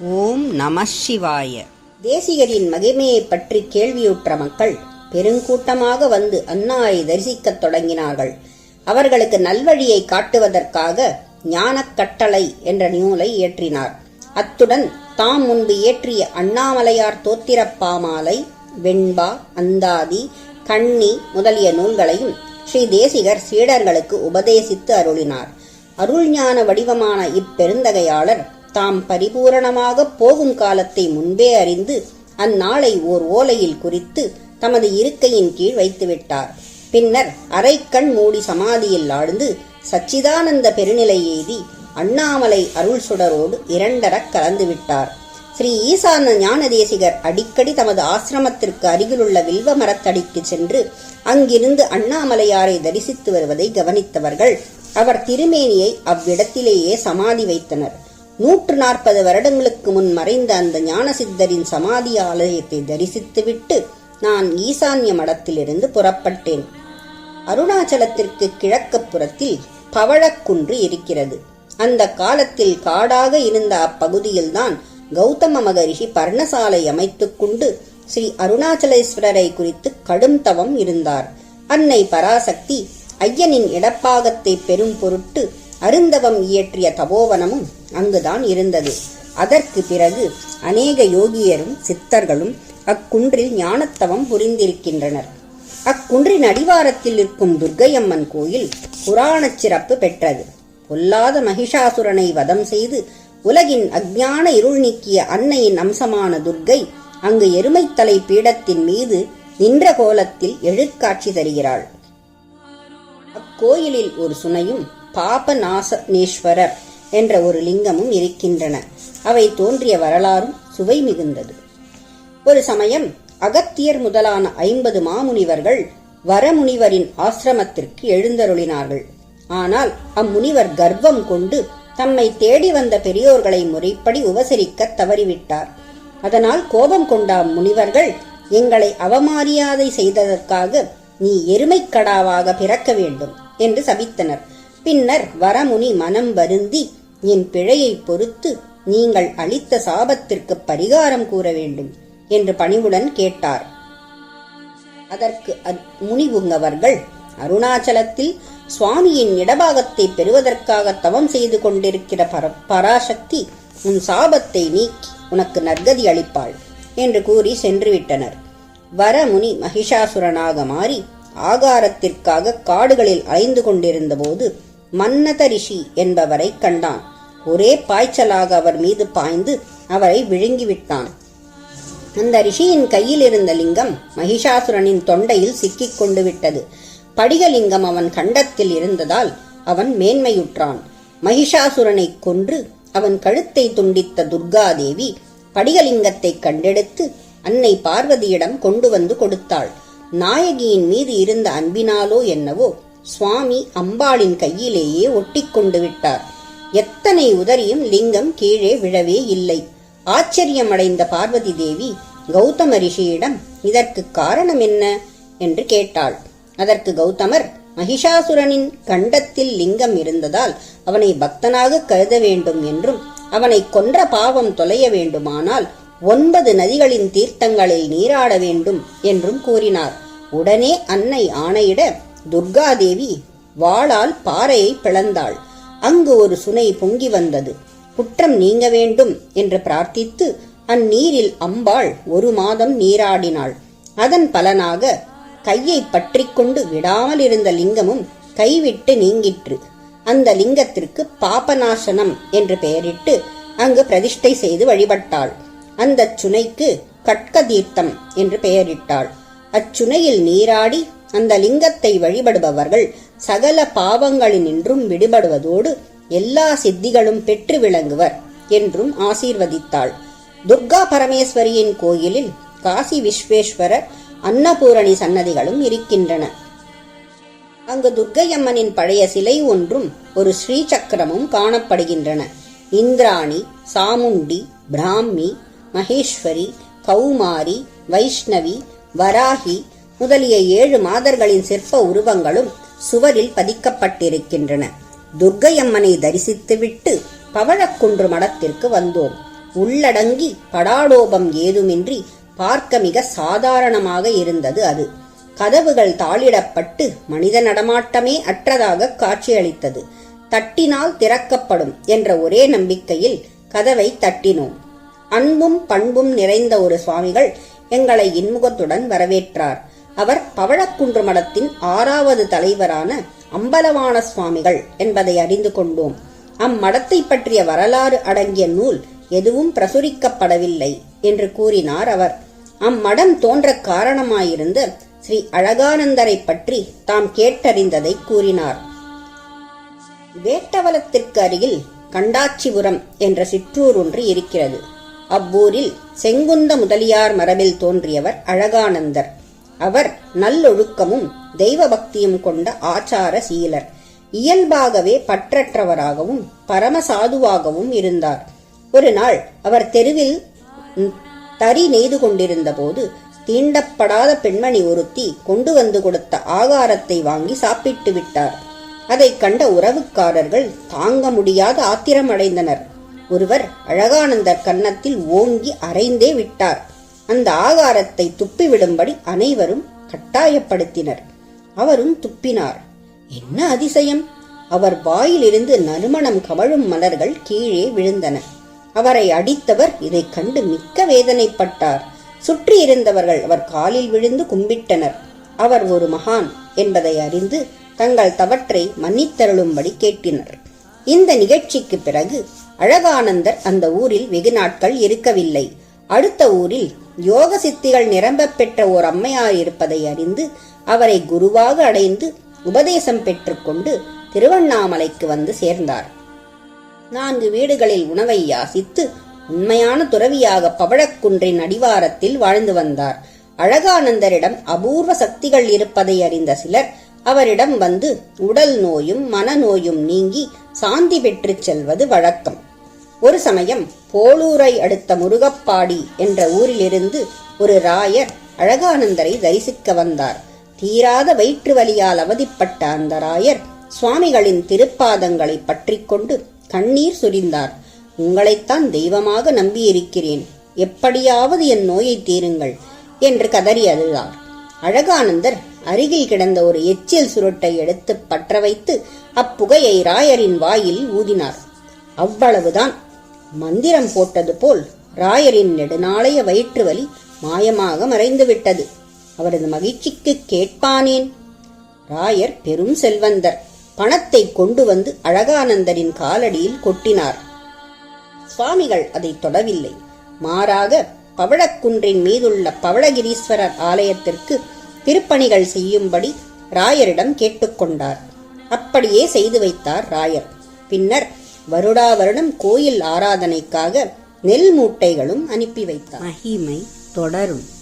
ஓம் நம சிவாய. தேசிகரின் மகிமையைப் பற்றி கேள்வியுற்ற மக்கள் பெருங்கூட்டமாக வந்து அன்னாரை தரிசிக்கத் தொடங்கினார்கள். அவர்களுக்கு நல்வழியை காட்டுவதற்காக ஞானக் கட்டளை என்ற நூலை இயற்றினார். அத்துடன் தாம் முன்பு இயற்றிய அண்ணாமலையார் தோத்திரப்பாமாலை வெண்பா அந்தாதி கண்ணி முதலிய நூல்களையும் ஸ்ரீ தேசிகர் சீடர்களுக்கு உபதேசித்து அருளினார். அருள்ஞான வடிவமான இப்பெருந்தகையாளர் தாம் பரிபூரணமாக போகும் காலத்தை முன்பே அறிந்து அந்நாளை ஓர் ஓலையில் குறித்து தமது இருக்கையின் கீழ் வைத்துவிட்டார். பின்னர் அரைக்கண் மூடி சமாதியில் ஆழ்ந்து சச்சிதானந்த பெருநிலை எய்தி அண்ணாமலை அருள் சுடரோடு இரண்டரக் கலந்துவிட்டார் ஸ்ரீ ஈசான ஞான தேசிகர் அடிக்கடி தமது ஆசிரமத்திற்கு அருகிலுள்ள வில்வ மரத்தடிக்கு சென்று அங்கிருந்து அண்ணாமலையாரை தரிசித்து வருவதை கவனித்தவர்கள் அவர் திருமேனியை அவ்விடத்திலேயே சமாதி வைத்தனர். நூற்று நாற்பது வருடங்களுக்கு முன் மறைந்த அந்த ஞானசித்தரின் சமாதி ஆலயத்தை தரிசித்துவிட்டு நான் ஈசான்ய மடத்திலிருந்து புறப்பட்டேன். அருணாச்சலத்திற்கு கிழக்கு புறத்தில் பவழக்குன்று இருக்கிறது. அந்த காலத்தில் காடாக இருந்த அப்பகுதியில்தான் கௌதம மகரிஷி பர்ணசாலை அமைத்துக் கொண்டு ஸ்ரீ அருணாச்சலேஸ்வரரை குறித்து கடும் தவம் இருந்தார். அன்னை பராசக்தி ஐயனின் இடப்பாகத்தை பெரும் பொருட்டு அருந்தவம் இயற்றிய தபோவனமும் அங்குதான் இருந்தது. அதற்கு பிறகு அநேக யோகியரும் சித்தர்களும் அக்குன்றில் ஞானத்தவம் புரிந்திருக்கின்றனர். அக்குன்றின் அடிவாரத்தில் இருக்கும் துர்க்கையம்மன் கோயில் புராணச் சிறப்பு பெற்றது. பொல்லாத மகிஷாசுரனை வதம் செய்து உலகின் அஜ்ஞான இருள் நீக்கிய அன்னையின் அம்சமான துர்க்கை அங்கு எருமைத்தலை பீடத்தின் மீது நின்ற கோலத்தில் எழுக்காட்சி தருகிறாள். அக்கோயிலில் ஒரு சுனையும் பாபநாசனேஸ்வரர் என்ற ஒரு லிங்கமும் இருக்கின்றன. அவை தோன்றிய வரலாறும் சுவை மிகுந்தது. ஒரு சமயம் அகத்தியர் முதலான ஐம்பது மாமுனிவர்கள் வரமுனிவரின் ஆசிரமத்திற்கு எழுந்தருளினார்கள். ஆனால் அம்முனிவர் கர்வம் கொண்டு தம்மை தேடி வந்த பெரியோர்களை முறைப்படி உபசரிக்க தவறிவிட்டார். அதனால் கோபம் கொண்ட அம்முனிவர்கள் எங்களை அவமரியாதை செய்ததற்காக நீ எருமைக்கடாவாக பிறக்க வேண்டும் என்று சபித்தனர். பின்னர் வரமுனி மனம் வருந்தி என் பிழையை பொறுத்து நீங்கள் அளித்த சாபத்திற்கு பரிகாரம் கூற வேண்டும் என்று பணிவுடன் கேட்டார். அதற்கு முனிவுங்கவர்கள் அருணாச்சலத்தில் சுவாமியின் இடபாகத்தை பெறுவதற்காக தவம் செய்து கொண்டிருக்கிற பர பராசக்தி உன் சாபத்தை நீக்கி உனக்கு நற்கதி அளிப்பாள் என்று கூறி சென்றுவிட்டனர். வரமுனி மகிஷாசுரனாக மாறி ஆகாரத்திற்காக காடுகளில் அலைந்து கொண்டிருந்தபோது மன்னத ரிஷி என்பவரை கண்டான். ஒரே பாய்ச்சலாக அவர் மீது பாய்ந்து அவரை விழுங்கிவிட்டான். அந்த ரிஷியின் கையில் இருந்த லிங்கம் மகிஷாசுரனின் தொண்டையில் சிக்கிக் கொண்டு விட்டது. படிகலிங்கம் அவன் கண்டத்தில் இருந்ததால் அவன் மேன்மையுற்றான். மகிஷாசுரனை கொன்று அவன் கழுத்தை துண்டித்த துர்காதேவி படிகலிங்கத்தை கண்டெடுத்து அன்னை பார்வதியிடம் கொண்டு வந்து கொடுத்தாள். நாயகியின் மீது இருந்த அன்பினாலோ என்னவோ சுவாமி அம்பாளின் கையிலேயே ஒட்டிக்கொண்டு விட்டார். எத்தனை உதறியும் லிங்கம் கீழே விழவே இல்லை. ஆச்சரியமடைந்த பார்வதி தேவி கௌதம ரிஷியிடம் இதற்கு காரணம் என்ன? என்று கேட்டாள். அதற்கு கௌதமர் மகிஷாசுரனின் கண்டத்தில் லிங்கம் இருந்ததால் அவனை பக்தனாக கருத வேண்டும் என்றும் அவனை கொன்ற பாவம் தொலைய வேண்டுமானால் ஒன்பது நதிகளின் தீர்த்தங்களில் நீராட வேண்டும் என்றும் கூறினார். உடனே அன்னை ஆணையிட துர்காதேவி வாளால் பாறையை பிளந்தாள். அங்கு ஒரு சுனை பொங்கி வந்தது. குற்றம் நீங்க வேண்டும் என்று பிரார்த்தித்து அந்நீரில் அம்பாள் ஒரு மாதம் நீராடினாள். அதன் பலனாக கையை பற்றிக்கொண்டு விடாமல் இருந்த லிங்கமும் கைவிட்டு நீங்கிற்று. அந்த லிங்கத்திற்கு பாபநாசனம் என்று பெயரிட்டு அங்கு பிரதிஷ்டை செய்து வழிபட்டாள். அந்த சுனைக்கு கட்க தீர்த்தம் என்று பெயரிட்டாள். அச்சுனையில் நீராடி அந்த லிங்கத்தை வழிபடுபவர்கள் சகல பாவங்களினின்றும் விடுபடுவதோடு எல்லா சித்திகளும் பெற்று விளங்குவர் என்றும் ஆசீர்வதித்தாள். துர்கா பரமேஸ்வரியின் கோயிலில் காசி விஸ்வேஸ்வரர் அன்னபூரணி சன்னதிகளும் இருக்கின்றன. அங்கு துர்க்கையம்மனின் பழைய சிலை ஒன்றும் ஒரு ஸ்ரீ சக்கரமும் காணப்படுகின்றன. இந்திராணி சாமுண்டி பிராமி மகேஸ்வரி கௌமாரி வைஷ்ணவி வராகி முதலிய ஏழு மாதர்களின் சிற்ப உருவங்களும் சுவரில் பதிக்கப்பட்டிருக்கின்றன. துர்க்கையம்மனை தரிசித்துவிட்டு பவழக்குன்று மடத்திற்கு வந்தோம். உள்ளடங்கி படாடோபம் ஏதுமின்றி பார்க்க மிக சாதாரணமாக இருந்தது அது. கதவுகள் தாளிடப்பட்டு மனித நடமாட்டமே அற்றதாக காட்சியளித்தது. தட்டினால் திறக்கப்படும் என்ற ஒரே நம்பிக்கையில் கதவை தட்டினோம். அன்பும் பண்பும் நிறைந்த ஒரு சுவாமிகள் எங்களை இன்முகத்துடன் வரவேற்றார். அவர் பவழக்குன்று மடத்தின் ஆறாவது தலைவரான அம்பலவான சுவாமிகள் என்பதை அறிந்து கொண்டோம். அம்மடத்தை பற்றிய வரலாறு அடங்கிய நூல் எதுவும் பிரசுரிக்கப்படவில்லை என்று கூறினார் அவர். அம்மடம் தோன்ற காரணமாயிருந்த ஸ்ரீ அழகானந்தரை பற்றி தாம் கேட்டறிந்ததை கூறினார். வேட்டவலத்திற்கு அருகில் கண்டாச்சிபுரம் என்ற சிற்றூர் ஒன்று இருக்கிறது. அவ்வூரில் செங்குந்த முதலியார் மரபில் தோன்றியவர் அழகானந்தர். அவர் நல்லொழுக்கமும் தெய்வ பக்தியும் கொண்ட ஆச்சார சீலர். இயல்பாகவே பற்றற்றவராகவும் பரமசாதுவாகவும் இருந்தார். ஒரு நாள் அவர் தெருவில் தறி நெய்து கொண்டிருந்த போது தீண்டப்படாத பெண்மணி ஒருத்தி கொண்டு வந்து கொடுத்த ஆகாரத்தை வாங்கி சாப்பிட்டு விட்டார். அதைக் கண்ட உறவுக்காரர்கள் தாங்க முடியாத ஆத்திரமடைந்தனர். ஒருவர் அழகானந்தர் கன்னத்தில் ஓங்கி அரைந்தே விட்டார். அந்த ஆகாரத்தை துப்பிவிடும்படி அனைவரும் கட்டாயப்படுத்தினர். அவரும் துப்பினார். என்ன அதிசயம்? அவர் வாயிலிருந்து நறுமணம் கவழும் மலர்கள் கீழே விழுந்தன. அவரை அடித்தவர் இதைக் கண்டு மிக்க வேதனைப்பட்டார். சுற்றி இருந்தவர்கள் அவர் காலில் விழுந்து கும்பிட்டனர். அவர் ஒரு மகான் என்பதை அறிந்து தங்கள் தவற்றை மன்னித்தருளும்படி கேட்டினர். இந்த நிகழ்ச்சிக்கு பிறகு அழகானந்தர் அந்த ஊரில் வெகு நாட்கள் இருக்கவில்லை. அடுத்த ஊரில் யோக சித்திகள் நிரம்ப பெற்ற ஓர் அம்மையார் இருப்பதை அறிந்து அவரை குருவாக அடைந்து உபதேசம் பெற்றுக்கொண்டு திருவண்ணாமலைக்கு வந்து சேர்ந்தார். நான்கு வீடுகளில் உணவை யாசித்து உண்மையான துறவியாக பவழக்குன்றின் அடிவாரத்தில் வாழ்ந்து வந்தார். அழகானந்தரிடம் அபூர்வ சக்திகள் இருப்பதை அறிந்த சிலர் அவரிடம் வந்து உடல் நோயும் மனநோயும் நீங்கி சாந்தி பெற்றுச் செல்வது வழக்கம். ஒரு சமயம் போலூரை அடுத்த முருகப்பாடி என்ற ஊரிலிருந்து ஒரு ராயர் அழகானந்தரை தரிசிக்க வந்தார். தீராத வயிற்று வலியால் அவதிப்பட்ட அந்த ராயர் சுவாமிகளின் திருப்பாதங்களை பற்றிக்கொண்டு கண்ணீர் சுரிந்தார். உங்களைத்தான் தெய்வமாக நம்பியிருக்கிறேன். எப்படியாவது என் நோயை தீருங்கள் என்று கதறி அழுதார். அழகானந்தர் அருகில் கிடந்த ஒரு எச்சில் சுருட்டை எடுத்து பற்ற வைத்து அப்புகையை ராயரின் வாயில் ஊதினார். அவ்வளவுதான். மந்திரம் போட்டது போல் ராயரின் நெடுநாளைய வயிற்று வலி மாயமாக மறைந்துவிட்டது. அவரது மகிழ்ச்சிக்கு கேட்பானேன்? ராயர் பெரும் செல்வந்தர். பணத்தை கொண்டு வந்து அழகானந்தரின் காலடியில் கொட்டினார். சுவாமிகள் அதை தொடவில்லை. மாறாக பவழக்குன்றின் மீதுள்ள பவளகிரீஸ்வரர் ஆலயத்திற்கு திருப்பணிகள் செய்யும்படி ராயரிடம் கேட்டுக்கொண்டார் அப்படியே செய்து வைத்தார் ராயர். பின்னர் வருடா வருடம் கோயில் ஆராதனைக்காக நெல் மூட்டைகளும் அனுப்பி வைத்தார். மகிமை தொடரும்.